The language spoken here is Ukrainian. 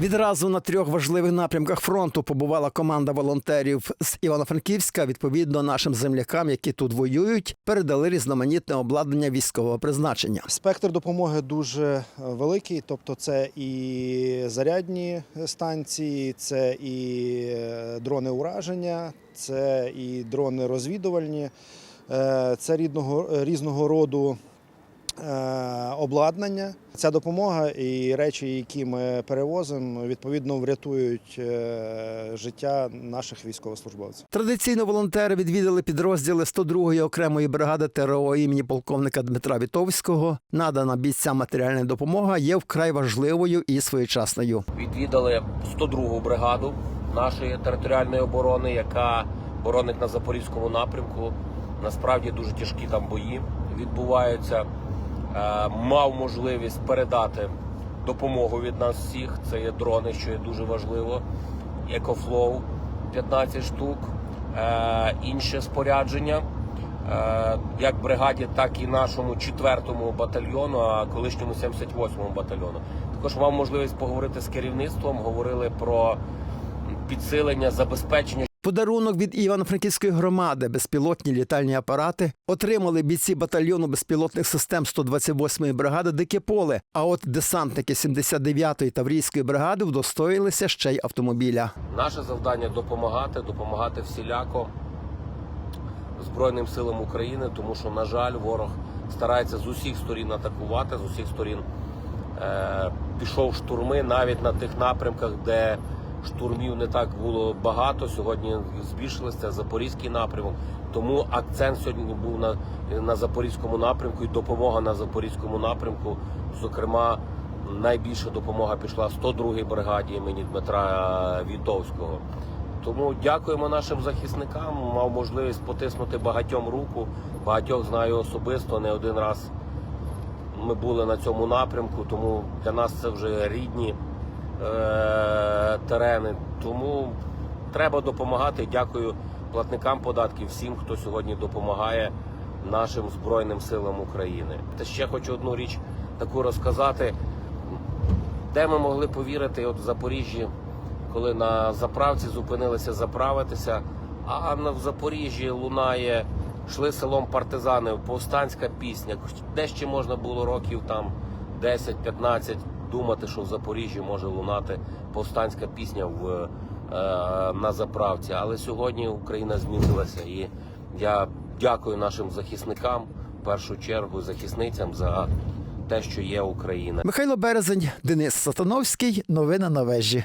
Відразу на трьох важливих напрямках фронту побувала команда волонтерів з Івано-Франківська. Відповідно, нашим землякам, які тут воюють, передали різноманітне обладнання військового призначення. Спектр допомоги дуже е, великий, тобто це і зарядні станції, це і е, дрони ураження, це і дрони розвідувальні, е, це рідного, різного роду обладнання. Ця допомога і речі, які ми перевозимо, відповідно врятують е, життя наших військовослужбовців. Традиційно волонтери відвідали підрозділи 102-ї окремої бригади ТРО імені полковника Дмитра Вітовського. Надана бійцям матеріальна допомога є вкрай важливою і своєчасною. відвідали 102-гу бригаду нашої територіальної оборони, яка боронить на запорізькому напрямку. Насправді дуже тяжкі там бої відбуваються. Е, Мав можливість передати допомогу від нас всіх. Це є дрони, що є дуже важливо. Екофлоу 15 штук, е, інше спорядження. Е, Як бригаді, так і нашому 4-му батальйону, а колишньому 78-му батальйону. Також мав можливість поговорити з керівництвом, говорили про підсилення, забезпечення. Подарунок від Івано-Франківської громади безпілотні літальні апарати отримали бійці батальйону безпілотних систем 128-ї бригади Дике поле. А от десантники 79-ї Таврійської бригади вдостоїлися ще й автомобіля. Наше завдання допомагати, допомагати всіляко Збройним силам України, тому що, на жаль, ворог старається з усіх сторін атакувати, з усіх сторін е, пішов штурми навіть на тих напрямках, де штурмів не так було багато. Сьогодні збільшилося Запорізький напрямок. Тому акцент сьогодні був на, на Запорізькому напрямку і допомога на Запорізькому напрямку. Зокрема, найбільша допомога пішла 102-й бригаді імені Дмитра Вітовського. Тому дякуємо нашим захисникам. Мав можливість потиснути багатьом руку. Багатьох знаю особисто, не один раз ми були на цьому напрямку, тому для нас це вже рідні е- терени. Тому треба допомагати. Дякую платникам податків, всім, хто сьогодні допомагає нашим Збройним силам України. Та ще хочу одну річ таку розказати. Де ми могли повірити, от в Запоріжжі, коли на заправці зупинилися заправитися, а в Запоріжжі лунає, йшли селом партизани, повстанська пісня. Де ще можна було років там 10-15 думати, що в Запоріжжі може лунати повстанська пісня в, е, на заправці. Але сьогодні Україна змінилася, і я дякую нашим захисникам, в першу чергу захисницям за те, що є Україна. Михайло Березень, Денис Сатановський. Новини на вежі.